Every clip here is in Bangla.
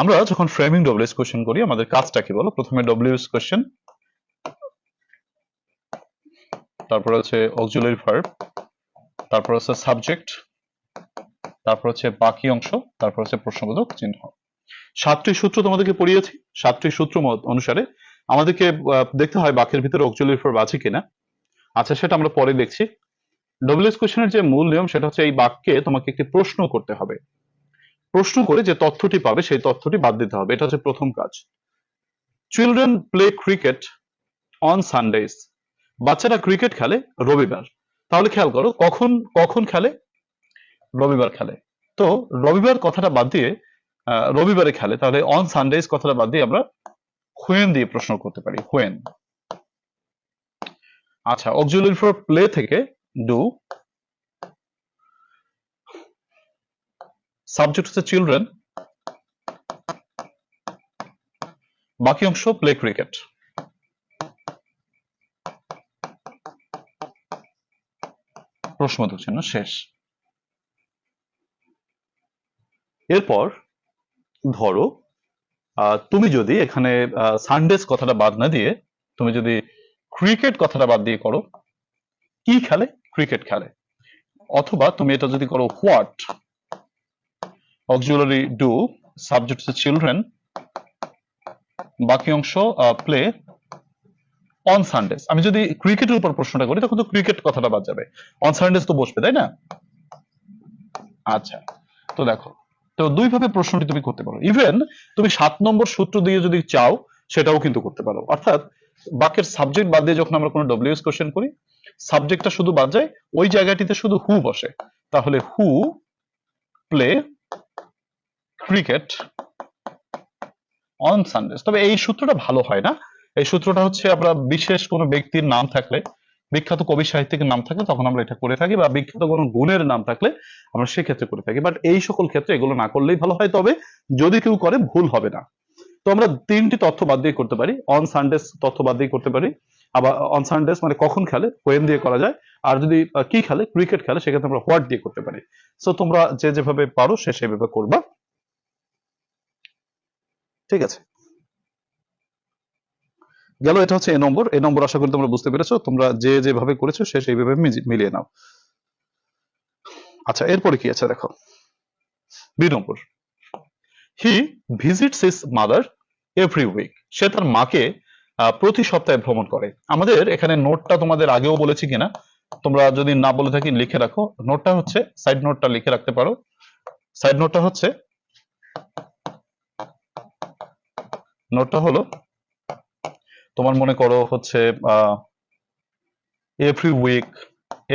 আমরা যখন ফ্রেমিং ডব্লিউএস কোশ্চেন করি, আমাদের কাজটা কি বলো? প্রথমে ডব্লিউএস কোশ্চেন তারপর হচ্ছে অক্সিলারি ভার্ব তারপর হচ্ছে সাবজেক্ট তারপর হচ্ছে বাকি অংশ, তারপর হচ্ছে প্রশ্নবোধক চিহ্ন। সাতটি সূত্র তোমাদেরকে পড়িয়েছি। সাতটি সূত্র অনুসারে আমাদেরকে দেখতে হয় বাক্যের ভিতরে অক্সিলারি ভার্ব আছে কিনা। আচ্ছা সেটা আমরা পরে দেখছি। ডব্লিউএস কোশ্চেনের যে মূল নিয়ম, সেটা হচ্ছে এই বাক্যে তোমাকে একটি প্রশ্ন করতে হবে। প্রশ্ন করে যে তথ্যটি পাবে, সেই তথ্যটি বাদ দিতে হবে। এটা হচ্ছে প্রথম কাজ। Children play cricket on Sundays বাচ্চারা ক্রিকেট খেলে রবিবার। তাহলে খেয়াল করো, কখন কখন খেলে? রবিবার খেলে। তো রবিবার কথাটা বাদ দিয়ে রবিবারে খেলে। তাহলে অন সানডেজ কথাটা বাদ দিয়ে আমরা হোয়েন দিয়ে প্রশ্ন করতে পারি। হোয়েন আচ্ছা অক্সিলারি ফর প্লে থেকে ডু সাবজেক্ট হচ্ছে চিলড্রেন বাকি অংশ প্লে ক্রিকেট প্রশ্নবোধক চিহ্ন শেষ। এরপর ধরো তুমি যদি এখানে সানডেজ কথাটা বাদ না দিয়ে, তুমি যদি ক্রিকেট কথাটা বাদ দিয়ে করো, কি খেলে? ক্রিকেট খেলে। অথবা তুমি এটা যদি করো হোয়াট অক্সিলারি ডু সাবজেক্ট হচ্ছে চিলড্রেন বাকি অংশ প্লে অন সানডেজ আমি যদি ক্রিকেটের উপর প্রশ্নটা করি, তখন তো ক্রিকেট কথাটা বাদ যাবে। অন সানডেজ তো বসবে, তাই না? আচ্ছা তো দেখো, তো দুই ভাবে প্রশ্নটি তুমি করতে পারো। ইভেন তুমি সাত নম্বর সূত্র দিয়ে যদি চাও, সেটাও কিন্তু করতে পারো। অর্থাৎ বাক্যের সাবজেক্ট বাদ দিয়ে যখন আমরা কোনো ডব্লিউএস কোশ্চেন করি সাবজেক্টটা শুধু বাদ যায়, ওই জায়গাটিতে শুধু হু বসে। তাহলে who play cricket on Sundays তবে এই সূত্রটা ভালো হয় না। এই সূত্রটা হচ্ছে আমরা বিশেষ কোনো ব্যক্তির নাম থাকলে, বিখ্যাত কবি সাহিত্যিকের নাম থাকলে তখন আমরা এটা করে থাকি বা বিখ্যাত কোনো গুণের নাম থাকলে আমরা সেক্ষেত্রে করে থাকি। বাট এই সকল ক্ষেত্রে এগুলো না করলেই ভালো হয়। তবে যদি কেউ করে, ভুল হবে না। তো আমরা তিনটি তথ্য বাদ দিয়ে করতে পারি। অন সানডেস তথ্য বাদ দিয়ে করতে পারি। আবার অন সানডেস মানে কখন খেলে ওয়েন দিয়ে করা যায়। আর যদি কি খেলে ক্রিকেট খেলে, সেক্ষেত্রে আমরা হোয়াট দিয়ে করতে পারি। সো তোমরা যে যেভাবে পারো, সে সেভাবে করবা। ঠিক আছে। গেল, এটা হচ্ছে এ নম্বর। এ নম্বর আশা করি তোমরা বুঝতে পেরেছ। তোমরা যে যেভাবে করেছ, সে সেইভাবে মিলিয়ে নাও। আচ্ছা এরপরে কি আছে দেখো? B number. He visits his mother every week সে তার মাকে প্রতি সপ্তাহে ভ্রমণ করে। আমাদের এখানে নোটটা তোমাদের আগেও বলেছি কিনা? তোমরা যদি না বলে থাকি, লিখে রাখো। নোটটা হচ্ছে সাইড নোটটা লিখে রাখতে পারো। সাইড নোটটা হচ্ছে নোটটা হলো, তোমার মনে করো হচ্ছে এভরি উইক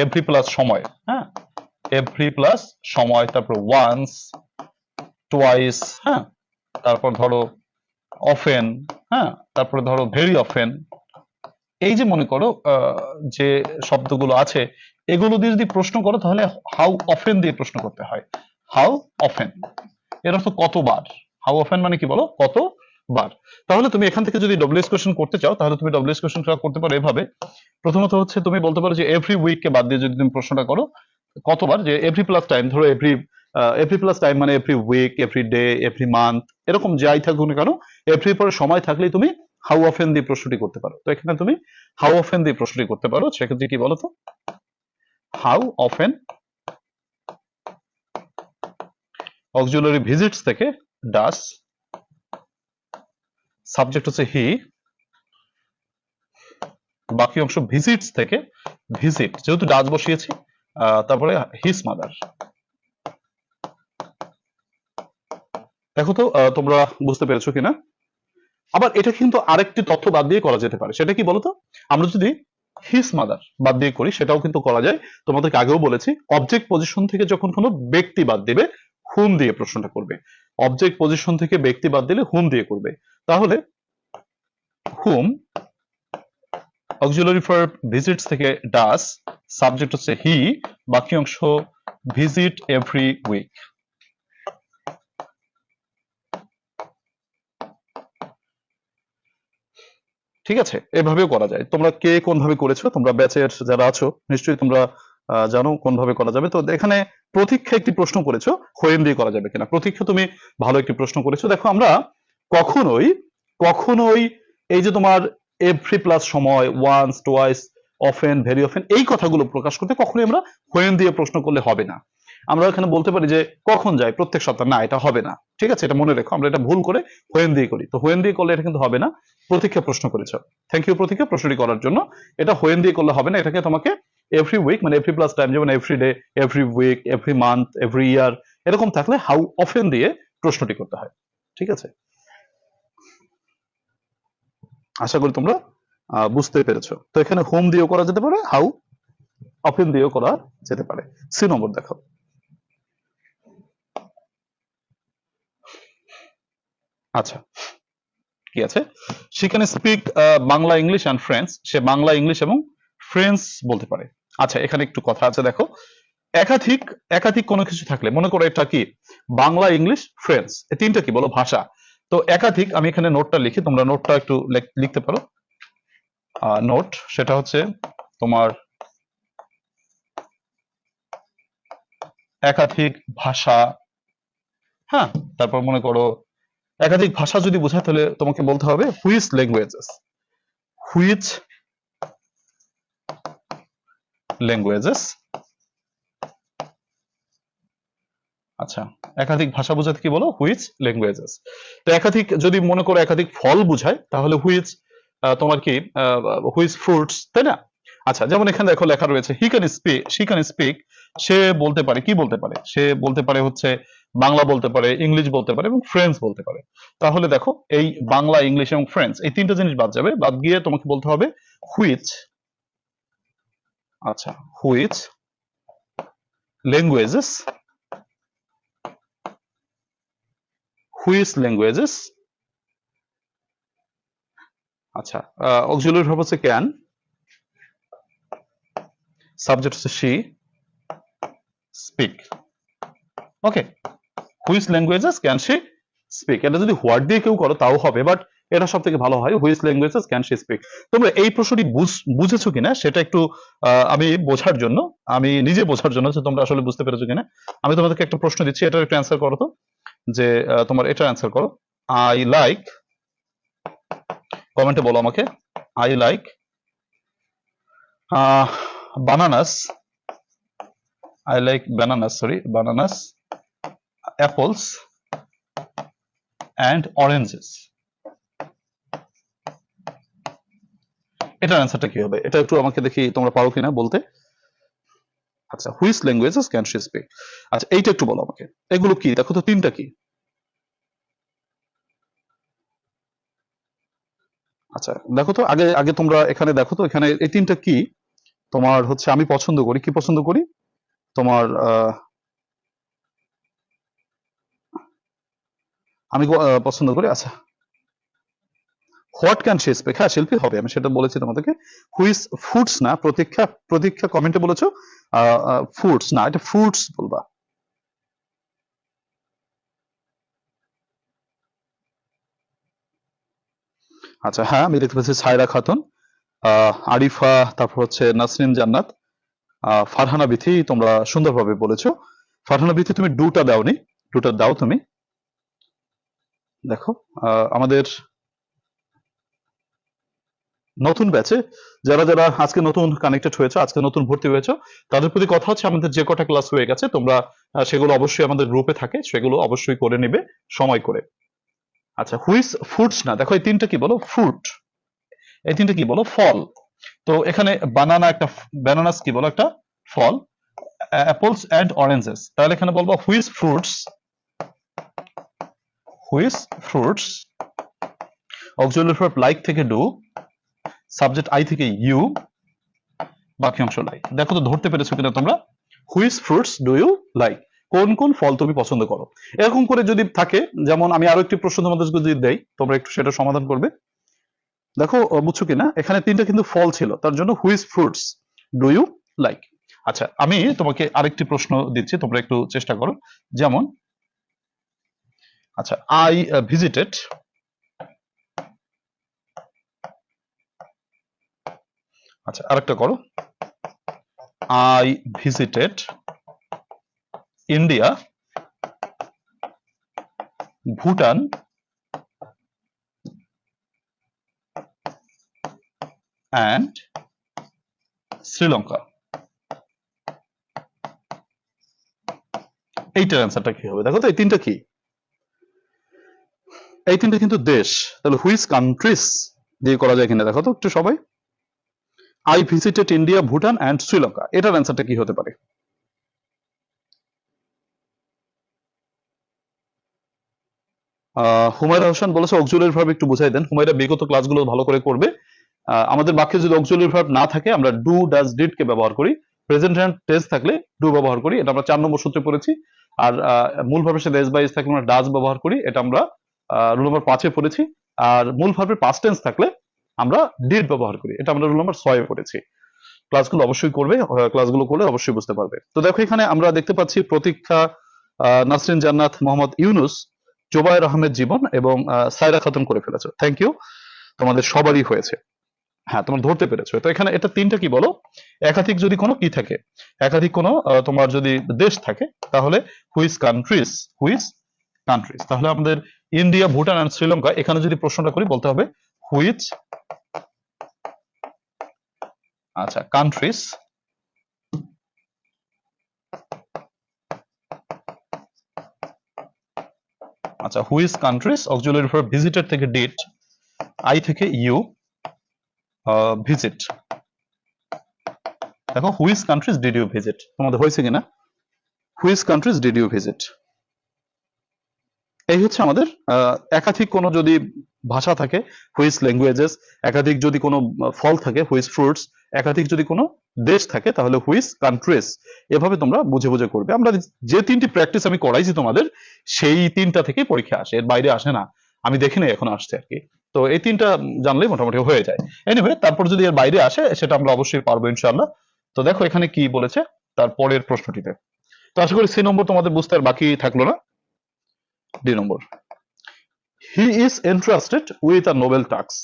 এভরি প্লাস সময় হ্যাঁ? এভরি প্লাস সময়, তারপর ওয়ান্স টোয়াইস হ্যাঁ? তারপর ধরো অফেন হ্যাঁ? তারপরে ধরো ভেরি অফেন এই যে মনে করো যে শব্দগুলো আছে, এগুলো দিয়ে যদি প্রশ্ন করো, তাহলে হাউ অফেন দিয়ে প্রশ্ন করতে হয়। হাউ অফেন এর অর্থ কতবার? হাউ অফেন মানে কি বলো? কতবার তাহলে তুমি এখান থেকে যদি ডব্লিউএস কোশ্চেন করতে চাও, তাহলে তুমি ডব্লিউএস কোশ্চেন করতে পারো এভাবে। প্রথমত হচ্ছে তুমি বলতে পারো যে এভরি উইককে বাদ দিয়ে যদি তুমি প্রশ্নটা করো, কতবার? যে এভরি প্লাস টাইম ধরো এভরি এভরি প্লাস টাইম মানে every week every day every month এরকম যাই থাকুক না কেন এভরি পরে সময় থাকলেই তুমি হাউ অফেন দিয়ে প্রশ্নটি করতে পারো। তো এখানে তুমি হাউ অফেন দিয়ে প্রশ্নটি করতে পারো, সেক্ষেত্রে কি বলতো? হাউ অফেন অক্সিলারি ভিজিটস থেকে ডাস সাবজেক্ট হচ্ছে হি বাকি অংশ ভিজিটস থেকে ভিজিট যেহেতু ডাচ বসিয়েছি তারপরে হিস মাদার দেখো তো তোমরা বুঝতে পেরেছ কিনা? আবার এটা কিন্তু আরেকটি তথ্য বাদ দিয়ে করা যেতে পারে। সেটা কি বলতো? আমরা যদি হিস মাদার বাদ দিয়ে করি, সেটাও কিন্তু করা যায়। তোমাদেরকে আগেও বলেছি অবজেক্ট পজিশন থেকে যখন কোনো ব্যক্তি বাদ দিবে হুম দিয়ে প্রশ্নটা করবে? অবজেক্ট পজিশন থেকে ব্যক্তি বাদ দিলে হুম দিয়ে করবে? তাহলে হুম অক্সিলারি ফর ভিজিটস থেকে ডাস সাবজেক্ট হচ্ছে হি বাকি অংশ ভিজিট এভরি উইক ঠিক আছে? এভাবেও করা যায়। তোমরা কে কোন ভাবে করেছ? তোমরা ব্যাচের যারা আছো, নিশ্চয়ই তোমরা জানো কোন ভাবে করা যাবে। তো এখানে প্রতীক্ষা একটি প্রশ্ন করেছ, হোয়েন দিয়ে করা যাবে কিনা? প্রতীক্ষা তুমি ভালো একটি প্রশ্ন করেছ। দেখো আমরা কখনোই কখনোই এই যে তোমার এভরি প্লাস সময় once twice often very often এই কথাগুলো প্রকাশ করতে কখনোই আমরা হোয়েন দিয়ে প্রশ্ন করলে হবে না। আমরা এখানে বলতে পারি যে কখন যায়, প্রত্যেক সপ্তাহ, না, এটা হবে না। ঠিক আছে? এটা মনে রেখো, আমরা এটা ভুল করে হোয়েন দিয়ে করি। তো হোয়েন দিয়ে করলে এটা কিন্তু হবে না। প্রতীক্ষা প্রশ্ন করেছ। থ্যাংক ইউ প্রতীক্ষা, প্রশ্নটি করার জন্য। এটা হোয়েন দিয়ে করলে হবে না, এটাকে তোমাকে এভরি উইক মানে এভরি প্লাস টাইম যেমন every day every week every month every year এরকম থাকলে হাউ অফেন দিয়ে প্রশ্নটি করতে হয়। ঠিক আছে? আশা করি তোমরা বুঝতে পেরেছ। তো এখানে হোম দিয়েও করা যেতে পারে হাউ অফেন দিয়েও করা যেতে পারে। সি নম্বর দেখো আচ্ছা কি আছে? সে can speak Bangla English and French say Bangla English এবং ফ্রেঞ্চ বলতে পারে। আচ্ছা এখানে একটু কথা আছে, দেখো। একাধিক একাধিক কোনো কিছু থাকলে, মনে করো এটা কি? বাংলা ইংলিশ ফ্রেঞ্চ এই তিনটা কি বলো? ভাষা। তো একাধিক আমি এখানে নোটটা লিখি, তোমরা নোটটা একটু লিখতে পারো। নোট সেটা হচ্ছে তোমার একাধিক ভাষা হ্যাঁ? তারপর মনে করো, একাধিক ভাষা যদি বোঝায়, তাহলে তোমাকে বলতে হবে হুইচ ল্যাঙ্গুয়েজেস হুইচ ল্যাঙ্গুয়েজেস আচ্ছা একাধিক ভাষা বোঝাতে কি বলো? হুইচ ল্যাঙ্গুয়েজেস তো একাধিক, যদি মনে করো একাধিক ফল বোঝায়, তাহলে হুইচ তোমার কি হুইচ ফ্রুটস তাই না? আচ্ছা যেমন এখানে দেখো লেখা রয়েছে he can speak she can speak সে বলতে পারে, কি বলতে পারে? সে বলতে পারে হচ্ছে, বাংলা বলতে পারে, ইংলিশ বলতে পারে এবং ফ্রেঞ্চ বলতে পারে। তাহলে দেখো, এই বাংলা, ইংলিশ এবং ফ্রেঞ্চ এই তিনটা জিনিস বাদ যাবে, বাদ গিয়ে তোমাকে বলতে হবে হুইচ আচ্ছা হুইচ ল্যাঙ্গুয়েজেস হুইচ ল্যাঙ্গুয়েজেস। আচ্ছা অক্সিলারি ভার্ব হচ্ছে ক্যান। সাবজেক্ট হচ্ছে she. Speak. Okay which languages, can she speak. এটা যদি হোয়াট দিয়ে কেউ করো, তাও হবে, বাট এটা সব থেকে ভালো হয় which languages, can she speak. তোমরা এই প্রশ্নটি বুঝ- বুঝেছ কিনা, সেটা একটু আমি বোঝার জন্য, আমি নিজে বোঝার জন্য তোমরা আসলে বুঝতে পেরেছ কিনা। আমি তোমাদেরকে একটা প্রশ্ন দিচ্ছি, এটার একটু অ্যান্সার করো তো। যে তোমার এটা অ্যান্সার করো। আই লাইক কমেন্টে বলো আমাকে। I like bananas I like bananas sorry bananas apples and oranges এটার অ্যান্সারটা কি হবে? এটা একটু আমাকে দেখি তোমরা পারো কিনা বলতে। আচ্ছা হুইস ল্যাঙ্গুয়েজেস ক্যান শি স্পিক আচ্ছা এইটা একটু বলো আমাকে। এগুলো কি? দেখো তো, তিনটা কি? আচ্ছা দেখো তো, আগে আগে তোমরা এখানে দেখো তো, এখানে এই তিনটা কি? তোমার হচ্ছে আমি পছন্দ করি। কি পছন্দ করি? তোমার আমি পছন্দ করি? আচ্ছা হোয়াট ক্যান শি স্পিক হ্যাঁ শিল্পী হবে। আমি সেটা বলেছি তোমাদেরকে। হুইস ফুডস না? প্রতীক্ষা প্রতীক্ষা কমেন্টে বলেছ? ফুডস না, এটা ফ্রুটস বলবা। আচ্ছা হ্যাঁ আমি দেখতে পাচ্ছি সায়রা খাতুন আরিফা, তারপর হচ্ছে নাসরিন জান্নাত ফারহানা বিথি, তোমরা সুন্দরভাবে বলেছ। ফারহানা বিথি, তুমি ডুটা দাওনি। ডুটা দাও তুমি। দেখো আমাদের নতুন ব্যাচে যারা যারা আজকে নতুন কানেক্টেড হয়েছে, আজকে নতুন ভর্তি হয়েছে, তাদের প্রতি কথা হচ্ছে আমাদের যে কটা ক্লাস হয়ে গেছে, তোমরা সেগুলো অবশ্যই আমাদের গ্রুপে থাকে, সেগুলো অবশ্যই করে নেবে, সময় করে। আচ্ছা হুইস ফ্রুটস না? দেখো, এই তিনটা কি বলো? ফ্রুট এই তিনটা কি বলো? ফল। তো এখানে বানানা একটা ব্যানানাস কি বলো একটা? ফল। অ্যাপলস অ্যান্ড অরেঞ্জেস তাহলে এখানে বলব which fruits which fruits auxiliary verb like থেকে ডু সাবজেক্ট আই থেকে ইউ বাকি অংশ লাইক দেখো তো ধরতে পেরেছ কিনা তোমরা? হুইস ফ্রুটস ডু ইউ লাইক কোন কোন ফল তুমি পছন্দ করো? এরকম করে যদি থাকে, যেমন আমি আরও একটি প্রশ্ন তোমাদের যদি দেই, তোমরা একটু সেটা সমাধান করবে। দেখো বুঝছ কিনা? এখানে তিনটা কিন্তু ফল ছিল, তার জন্য হুইস ফ্রুটস ডু ইউ লাইক আচ্ছা আমি তোমাকে আরেকটি প্রশ্ন দিচ্ছি, তোমরা একটু চেষ্টা করো। যেমন আচ্ছা আই ভিজিটেড আচ্ছা আরেকটা করো। I visited India Bhutan and Sri Lanka এইটার অ্যান্সারটা কি হবে? দেখো তো, এই তিনটা কি? এই তিনটা কিন্তু দেশ। তাহলে হুইচ কান্ট্রিজ দিয়ে করা যায় কিনা? দেখো তো একটু সবাই। I visited India Bhutan and Sri Lanka এটার অ্যান্সারটা কি হতে পারে? হুমায়রা হোসেন বলেছে অক্সুলারি ভার্ব একটু বুঝাই দেন। হুমায়রা বিগত ক্লাসগুলো ভালো করে করবে। আমাদের বাক্যে যদি অক্সুলারি ভার্ব না থাকে, আমরা ডু ডাজ ডিড কে ব্যবহার করি। প্রেজেন্ট টেন্স থাকলে ডু ব্যবহার করি। এটা আমরা চার নম্বর সূত্রে পড়েছি। আর মূল ভার্বের সাথে এস বাইস থাকলে আমরা ডাজ ব্যবহার করি। এটা আমরা রুল নম্বর পাঁচে পড়েছি। আর মূল ভার্বের পাস্ট টেন্স থাকলে আমরা ডিড ব্যবহার করি। এটা আমরা রুল নম্বর ছয়ে পড়েছি। ক্লাসগুলো অবশ্যই করবে ক্লাসগুলো করলে অবশ্যই বুঝতে পারবে। তো দেখো এখানে আমরা দেখতে পাচ্ছি প্রতীক্ষা নাসরিন জান্নাত, মোহাম্মদ ইউনুস, জোবায়ের আহমেদ জীবন এবং সায়রা খাতুন করে ফেলেছো। থ্যাংক ইউ তোমাদের সবারই হয়েছে। হ্যাঁ তোমরা ধরতে পেরেছ। তো এখানে এটা তিনটা কি বলো? একাধিক যদি কোনো কি থাকে, একাধিক কোনো তোমার যদি দেশ থাকে, তাহলে হুইজ কান্ট্রিজ হুইজ কান্ট্রিজ তাহলে আমাদের ইন্ডিয়া, ভুটান এন্ড শ্রীলঙ্কা, এখানে যদি প্রশ্নটা করি, বলতে হবে হুইচ আচ্ছা কান্ট্রিজ আচ্ছা which countries auxiliary for visited থেকে ডিড আই থেকে you ইউ ভিজিট দেখো which countries did you visit তোমাদের হয়েছে কিনা? Which countries did you visit এই হচ্ছে আমাদের আহ, একাধিক কোনো যদি ভাষা থাকে হুইজ ল্যাঙ্গুয়েজেস একাধিক যদি কোনো ফল থাকে হুইজ ফ্রুটস একাধিক যদি কোনো দেশ থাকে, তাহলে হুইজ কান্ট্রিজ এভাবে তোমরা বুঝে বুঝে করবে। আমরা যে তিনটি প্র্যাকটিস আমি করাইছি তোমাদের, সেই তিনটা থেকে পরীক্ষা আসে, এর বাইরে আসে না। আমি দেখি নাই, এখন আসছে আর কি। তো এই তিনটা জানলেই মোটামুটি হয়ে যায়। এনিওয়ে তারপর যদি এর বাইরে আসে, সেটা আমরা অবশ্যই পারব ইনশাআল্লাহ। তো দেখো এখানে কি বলেছে, তার পরের প্রশ্নটিতে। তো আশা করি সি নম্বর তোমাদের বুঝতে আর বাকি থাকল না। D number. He is entrusted with a noble task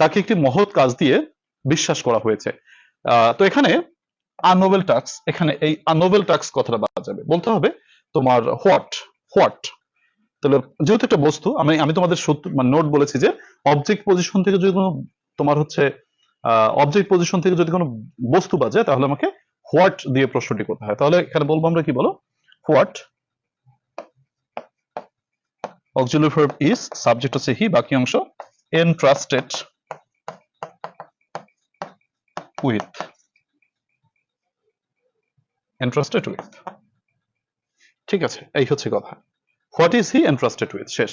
তাকে একটি মহৎ কাজ দিয়ে বিশ্বাস করা হয়েছে। তো এখানে আনোবেল টাস্ক এখানে এই আনোবেল টাস্ক কথাটা বাদ যাবে। বলতে হবে তোমার হোয়াট হোয়াট তাহলে যেহেতু একটা বস্তু, আমি আমি তোমাদের মানে নোট বলেছি যে অবজেক্ট পজিশন থেকে যদি কোনো তোমার হচ্ছে অবজেক্ট পজিশন থেকে যদি কোনো বস্তু বাজে, তাহলে আমাকে হোয়াট দিয়ে প্রশ্নটি করতে হয়। তাহলে এখানে বলব আমরা কি বলো? What auxiliary verb is subject হচ্ছে হি বাকি অংশ entrusted with. Entrusted with. ঠিক আছে এই হচ্ছে কথা। What is he entrusted with? শেষ।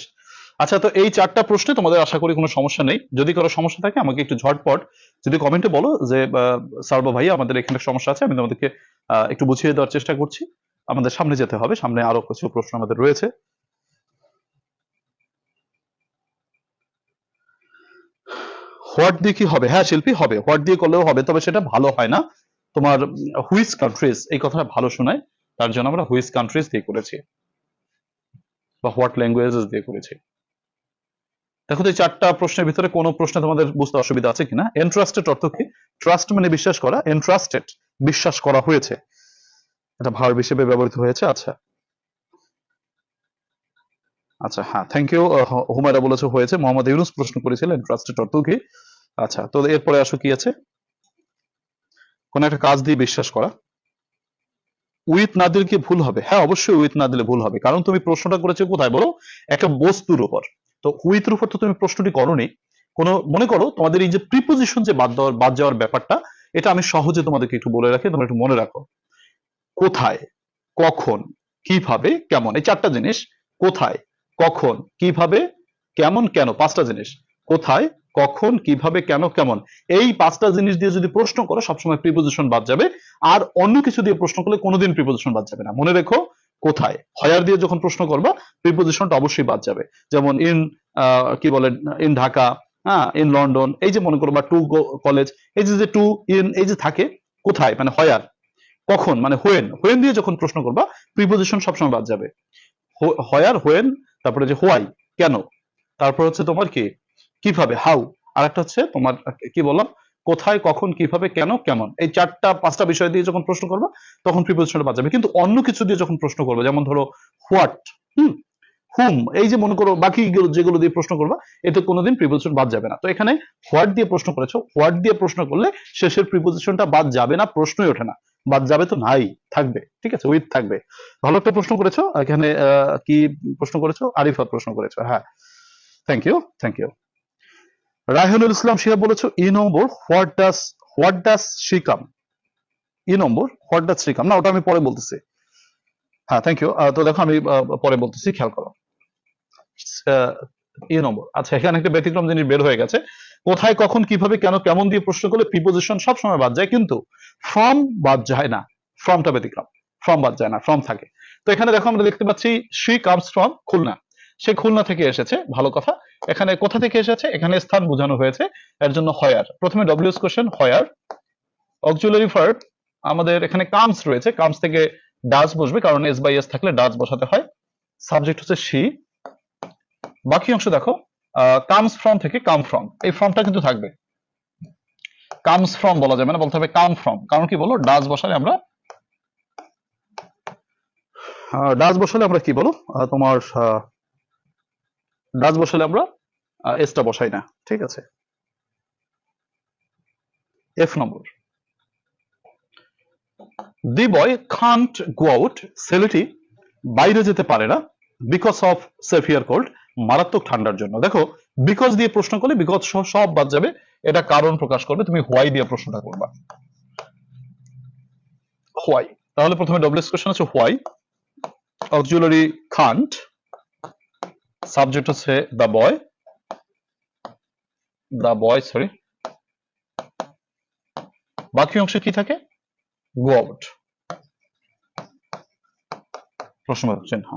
আচ্ছা তো এই চারটা প্রশ্নে তোমাদের আশা করি কোনো সমস্যা নেই। যদি কারও সমস্যা থাকে আমাকে একটু ঝটপট যদি কমেন্টে বলো যে আহ, স্যার বা ভাইয়া আমাদের এখানে সমস্যা আছে আমি তোমাদেরকে একটু বুঝিয়ে দেওয়ার চেষ্টা করছি। আমাদের সামনে যেতে হবে সামনে আরও কিছু প্রশ্ন আমাদের রয়েছে। হোয়াট দিয়ে কি হবে? হ্যাঁ শিল্পী হবে। হোয়াট দিয়ে করলেও হবে, তবে সেটা ভালো হয় না। তোমার হুইস কান্ট্রিজ এই কথাটা ভালো শোনায়। তার জন্য আমরা হুইস কান্ট্রিজ দিয়ে করেছি। বা হোয়াট ল্যাঙ্গুয়েজেস দিয়ে করেছি। দেখো তো এই চারটা প্রশ্নের ভিতরে কোনো প্রশ্নে তোমাদের বুঝতে অসুবিধা আছে কিনা? এন্ট্রাস্টেড অর্থ কি? ট্রাস্ট মানে বিশ্বাস করা। এন্ট্রাস্টেড বিশ্বাস করা হয়েছে। এটা ভার্ব হিসেবে ব্যবহৃত হয়েছে। আচ্ছা। আচ্ছা হ্যাঁ থ্যাংক ইউ হুমায়রা বলেছে হয়েছে। মোহাম্মদ ইউনুস প্রশ্ন করেছিলেন ট্রাস্টেড অর্থ কি? আচ্ছা তো এরপরে আসো কি আছে? কোন একটা কাজ দিয়ে বিশ্বাস করা। উইথ না দিলে কি ভুল হবে? হ্যাঁ অবশ্যই উইথ না দিলে ভুল হবে। কারণ তুমি প্রশ্নটা করেছ কোথায় বলো? একটা বস্তুর উপর। তো উইথ উপর তো তুমি প্রশ্নটি করনি। কোনো, মনে করো তোমাদের এই যে প্রিপোজিশন যে বাদ দেওয়ার, বাদ যাওয়ার ব্যাপারটা, এটা আমি সহজে তোমাদেরকে একটু বলে রাখি, তোমরা একটু মনে রাখো। কোথায়? কখন? কীভাবে? কেমন? এই চারটা জিনিস। কোথায়? কখন? কীভাবে? কেমন? কেন? পাঁচটা জিনিস। কোথায়? কখন, কীভাবে, কেন, কেমন, এই পাঁচটা জিনিস দিয়ে যদি প্রশ্ন করো, সবসময় প্রিপোজিশন বাদ যাবে। আর অন্য কিছু দিয়ে প্রশ্ন করলে কোনোদিন প্রিপোজিশন বাদ যাবে না। মনে রেখো, কোথায়? হয়ার দিয়ে যখন প্রশ্ন করবা প্রিপোজিশনটা অবশ্যই বাদ যাবে। যেমন ইন কি বলে ইন ঢাকা হ্যাঁ ইন লন্ডন, এই যে মনে করো বা টু কলেজ এই যে যে টু ইন এই যে থাকে, কোথায়? মানে হয়ার। কখন? মানে হোয়েন হোয়েন দিয়ে যখন প্রশ্ন করবা প্রিপোজিশন সবসময় বাদ যাবে। হয়ার হোয়েন তারপরে যে হোয়াই কেন? তারপর হচ্ছে তোমার কি? কীভাবে? হাউ আর একটা হচ্ছে তোমার, কি বললাম? কোথায়, কখন, কীভাবে, কেন, কেমন? এই চারটা, পাঁচটা বিষয় দিয়ে যখন প্রশ্ন করব, তখন প্রিপোজিশনটা বাদ যাবে। কিন্তু অন্য কিছু দিয়ে যখন প্রশ্ন করব, যেমন ধরো হোয়াট হুম হুম এই যে মনে করো, বাকি যেগুলো দিয়ে প্রশ্ন করবা, এতে কোনোদিন প্রিপোজিশন বাদ যাবে না। তো এখানে হোয়াট দিয়ে প্রশ্ন করেছ হোয়াট দিয়ে প্রশ্ন করলে শেষের প্রিপোজিশনটা বাদ যাবে না, প্রশ্নই ওঠে না। বাদ যাবে তো নাই, থাকবে, ঠিক আছে উইথ থাকবে। ভালো একটা প্রশ্ন করেছ, এখানে কি প্রশ্ন করেছ? আরিফা প্রশ্ন করেছ হ্যাঁ। Thank you thank you Raihanul Islam Shihab বলেছ, E number what does what does she come E number what does she come না, ওটা আমি পরে বলতেছি। হ্যাঁ থ্যাংক ইউ তো দেখো, আমি পরে বলতেছি, খেয়াল করো। ই নম্বর। আচ্ছা এখানে একটা ব্যতিক্রম জিনিস বের হয়ে গেছে। কোথায়, কখন, কীভাবে, কেন, কেমন দিয়ে প্রশ্ন করলে প্রিপোজিশন সব সময় বাদ যায়, কিন্তু ফ্রম বাদ যায় না। ফ্রমটা ব্যতিক্রম। ফ্রম বাদ যায় না ফ্রম থাকে। তো এখানে দেখো, আমরা দেখতে পাচ্ছি শি কামস ফ্রম খুলনা। সে খুলনা থেকে এসেছে, ভালো কথা। এখানে কোথা থেকে এসেছে? এখানে স্থান বোঝানো হয়েছে। এর জন্য হয়ার। প্রথমে W H question where. Auxiliary verb আমাদের এখানে কামস রয়েছে। কামস থেকে ডাজ বসবে, কারণ এস বাই এস থাকলে ডাজ বসাতে হয়। সাবজেক্ট হচ্ছে শি বাকি অংশ দেখো কামস ফ্রম থেকে কাম ফ্রম এই ফ্রমটা কিন্তু থাকবে। কামস ফ্রম বলা যাবে না, বলতে হবে কাম ফ্রম কারণ কি বলো? ডাজ বসালে আমরা ডাজ বসালে আমরা কি বলো? তোমার ডাজ বসালে আমরা এসটা বসাই না, ঠিক আছে? F number. The boy can't go out, ছেলেটি বাইরে যেতে পারে না, বিকজ অফ সেভিয়ার কোল্ড, মারাত্মক ঠান্ডার জন্য। দেখো, বিকজ দিয়ে প্রশ্ন করলে বিকজ সব বাদ যাবে, এটা কারণ প্রকাশ করবে, তুমি হোয়াই দিয়ে প্রশ্নটা করবা। হোয়াই তাহলে প্রথমে ডব্লিউএস কোশ্চেন আছে হোয়াই অক্সিলারি খান্ট সাবজেক্ট হচ্ছে the boy the boy sorry বাকি অংশে কি থাকে? গো আউট প্রশ্ন চিহ্ন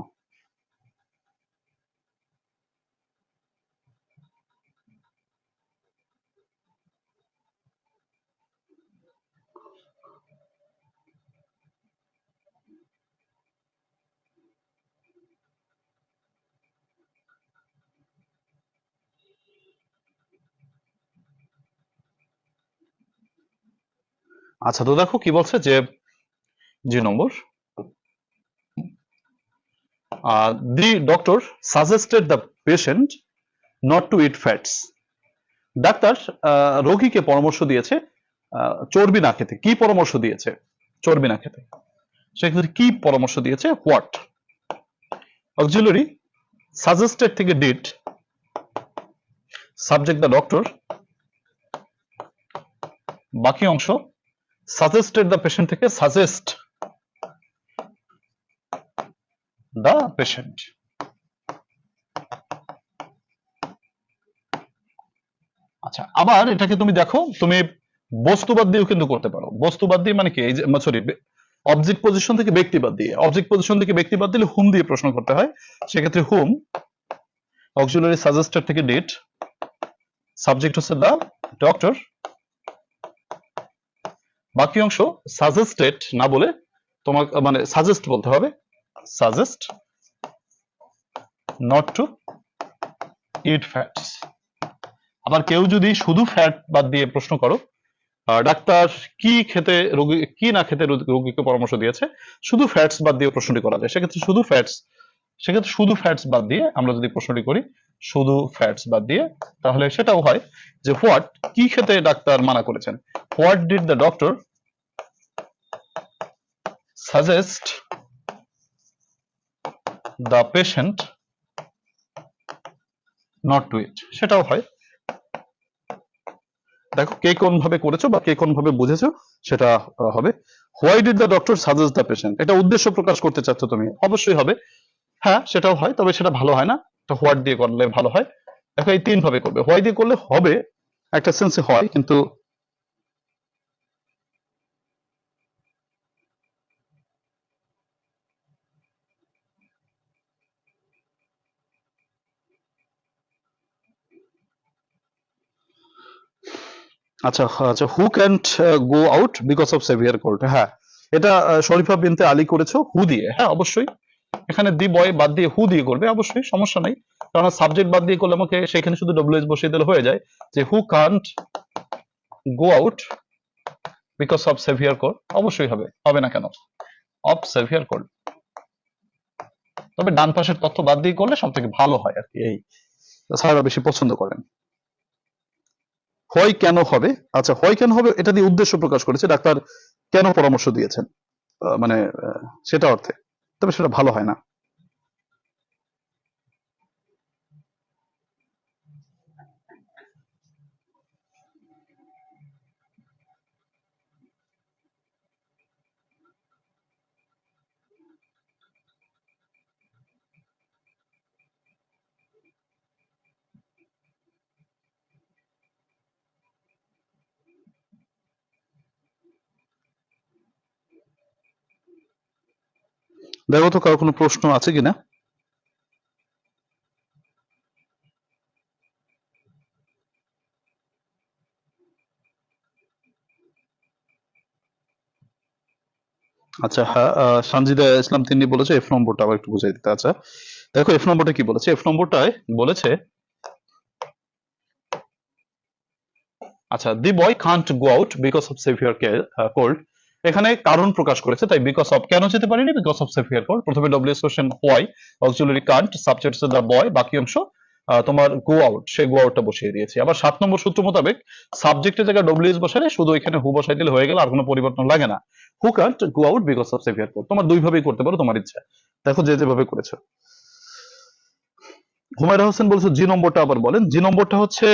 আচ্ছা তো দেখো কি বলছে যে G number. The doctor suggested the patient not to eat fats. Doctor রোগীকে পরামর্শ দিয়েছে চর্বি না খেতে। কি পরামর্শ দিয়েছে? চর্বি না খেতে। সেক্ষেত্রে কি পরামর্শ দিয়েছে? হোয়াট? অক্সিলারি সাজেস্টেড থেকে ডিড সাবজেক্ট দ্য ডক্টর। বাকি অংশ সাজেস্টেড দ্য পেশেন্ট থেকে সাজেস্ট দ্য পেশেন্ট আচ্ছা আবার এটাকে তুমি দেখো, তুমি বস্তুবাদ দিয়েও কিন্তু করতে পারো। বস্তুবাদ দিয়ে মানে কি? এই যে সরি অবজেক্ট পজিশন থেকে ব্যক্তিবাদ দিয়ে। অবজেক্ট পজিশন থেকে ব্যক্তিবাদ দিলে হুম দিয়ে প্রশ্ন করতে হয়? সেক্ষেত্রে হুম অক্সিলারি সাজেস্টেড থেকে ডেট সাবজেক্ট হচ্ছে দা ডক্টর বাকি অংশ সাজেস্টেড না বলে তোমার মানে সাজেস্ট বলতে হবে। Suggest not to eat fats আবার কেউ যদি শুধু ফ্যাট বাদ দিয়ে প্রশ্ন করো ডাক্তার কি খেতে রোগী, কি না খেতে রোগীকে পরামর্শ দিয়েছে, শুধু ফ্যাটস বাদ দিয়ে প্রশ্নটি করা যায়। সেক্ষেত্রে শুধু ফ্যাটস সেক্ষেত্রে শুধু ফ্যাটস বাদ দিয়ে আমরা যদি প্রশ্নটি করি, শুধু ফ্যাটস বাদ দিয়ে, তাহলে সেটাও হয় যে হোয়াট কি খেতে ডাক্তার মানা করেছেন? What did the doctor suggest the patient not to eat. সেটাও হয়। দেখো, কে কোন ভাবে করেছ বা কে কোন ভাবে বুঝেছ, সেটা হবে। Why did the doctor suggest the patient এটা উদ্দেশ্য প্রকাশ করতে চাচ্ছ তুমি। অবশ্যই হবে। হ্যাঁ সেটাও হয়, তবে সেটা ভালো হয় না। তো হোয়াট দিয়ে করলে ভালো হয়? দেখো, এই তিন ভাবে করবে। হোয়াই দিয়ে করলে হবে? একটা সেন্সে হয়, কিন্তু আচ্ছা আচ্ছা who can't go out because of severe cold হ্যাঁ এটা শরীফা বিনতে আলী করেছ হু দিয়ে। হ্যাঁ অবশ্যই। এখানে দি বয় বাদ দিয়ে হু দিয়ে করবে, অবশ্যই, সমস্যা নাই। কারণ সাবজেক্ট বাদ দিয়ে করলে আমাকে সেখানে শুধু ডব্লিউএস বসিয়ে দিলে হয়ে যায় যে who can't go out because of severe cold অবশ্যই হবে হবে না কেন? অফ সেভিয়ার কোড তবে ডান পাশের তথ্য বাদ দিয়ে করলে সব থেকে ভালো হয় আর কি, এই। স্যাররা বেশি পছন্দ করেন। হয় কেন হবে? আচ্ছা হয় কেন হবে এটা দিয়ে উদ্দেশ্য প্রকাশ করেছে ডাক্তার কেন পরামর্শ দিয়েছেন? মানে সেটা অর্থে। তবে সেটা ভালো হয় না। দেখো তো কারও কোনো প্রশ্ন আছে কিনা? আচ্ছা হ্যাঁ সানজিদা ইসলাম তিনি বলেছে এফ নম্বরটা আবার একটু বুঝাই দিতে। আচ্ছা দেখো এফ নম্বরটা কি বলেছে? এফ নম্বরটায় বলেছে আচ্ছা the boy can't go out because of severe cold এখানে কারণ প্রকাশ করেছে, তাই বিকজ অফ কেন যেতে পারিনি? বিকজ অফ সেভিয়ার কোল্ড প্রথমে W H question why auxiliary can't subject the boy বাকি অংশ তোমার গো আউট সেই গো আউটটা বসিয়ে দিয়েছি। আবার সাত নম্বর সূত্র মোতাবেক সাবজেক্টের জায়গায় ডব্লিউএস বসালে শুধু এখানে হু বসাই দিলে হয়ে গেল, আর কোনো পরিবর্তন লাগে না। Who can't go out because of severe cold তোমার দুই ভাবেই করতে পারো, তোমার ইচ্ছা। দেখো যে যেভাবে করেছ। হুমায়রা হোসেন বলছে, জি নম্বরটা আবার বলেন। জি নম্বরটা হচ্ছে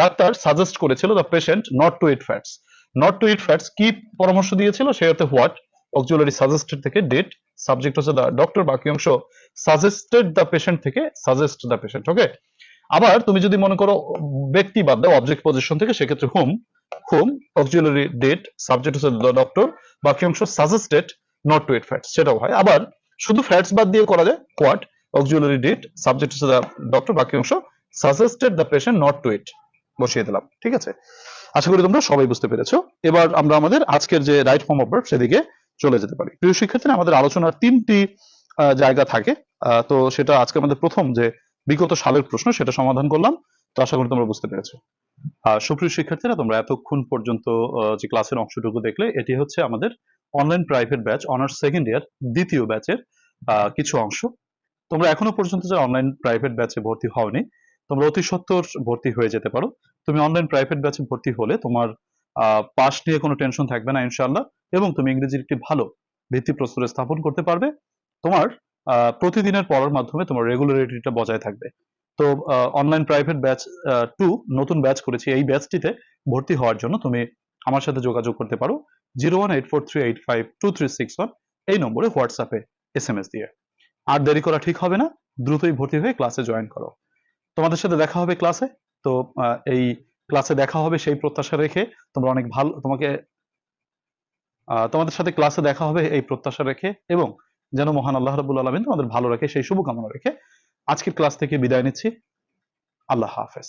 ডাক্তার সাজেস্ট করেছিল the patient not to eat fats not to eat fats কি পরামর্শ দিয়েছিল? সে অর্থে হোয়াট অক্সিলারি সাজেস্টেড থেকে ডেট সাবজেক্ট হচ্ছে দ্য ডক্টর বাকি অংশ সাজেস্টেড দ্য পেশেন্ট থেকে সাজেস্ট দ্য পেশেন্ট ওকে আবার তুমি যদি মনে করো ব্যক্তি বাদ দাও অবজেক্ট পজিশন থেকে, সেক্ষেত্রে home home auxiliary did subject হচ্ছে দ্য ডক্টর বাকি অংশ suggested not to eat fats সেটাও হয়। আবার শুধু ফ্যাটস বাদ দিয়ে করা যায় হোয়াট অক্সিলারি ডেট সাবজেক্ট হচ্ছে দ্য ডক্টর বাকি অংশ suggested the patient not to eat বসিয়ে দিলাম, ঠিক আছে? আশা করি তোমরা সবাই বুঝতে পেরেছ। এবার আমরা আমাদের আজকের যে রাইট ফর্ম অফ ভার্ব সেদিকে চলে যেতে পারি। প্রিয় শিক্ষার্থী আমাদের আলোচনার তিনটি জায়গা থাকে। তো সেটা আজকে আমাদের প্রথম যে বিগত সালের প্রশ্ন সেটা সমাধান করলাম। তো আশা করি তোমরা বুঝতে পেরেছ। আহ, সুপ্রিয় শিক্ষার্থীরা তোমরা এতক্ষণ পর্যন্ত যে ক্লাসের অংশটুকু দেখলে এটি হচ্ছে আমাদের online private batch honours second year দ্বিতীয় ব্যাচের কিছু অংশ। তোমরা এখনও পর্যন্ত যারা অনলাইন প্রাইভেট ব্যাচে ভর্তি হওনি তোমরা অতি সত্বর ভর্তি হয়ে যেতে পারো। তুমি অনলাইন প্রাইভেট ব্যাচে ভর্তি হলে তোমার পাস নিয়ে কোনো টেনশন থাকবে না ইনশাআল্লাহ এবং তুমি ইংরেজির একটি ভালো ভিত্তি প্রস্তুত স্থাপন করতে পারবে। তোমার প্রতিদিনের পড়ার মাধ্যমে তোমার রেগুলারিটিটা বজায় থাকবে। তো অনলাইন প্রাইভেট ব্যাচ টু নতুন ব্যাচ করেছি। এই ব্যাচটিতে ভর্তি হওয়ার জন্য তুমি আমার সাথে যোগাযোগ করতে পারো। Zero one eight four three eight five two three six one এই নম্বরে হোয়াটসঅ্যাপে এস এম এস দিয়ে। আর দেরি করা ঠিক হবে না। দ্রুতই ভর্তি হয়ে ক্লাসে জয়েন করো। তোমাদের সাথে দেখা হবে ক্লাসে তো এই ক্লাসে দেখা হবে সেই প্রত্যাশা রেখে তোমরা অনেক ভালো, তোমাকে তোমাদের সাথে ক্লাসে দেখা হবে এই প্রত্যাশা রেখে এবং যেন মহান আল্লাহ রাবুল আলমিন তোমাদের ভালো রাখে, সেই শুভকামনা রেখে আজকের ক্লাস থেকে বিদায় নিচ্ছি। আল্লাহ হাফেজ।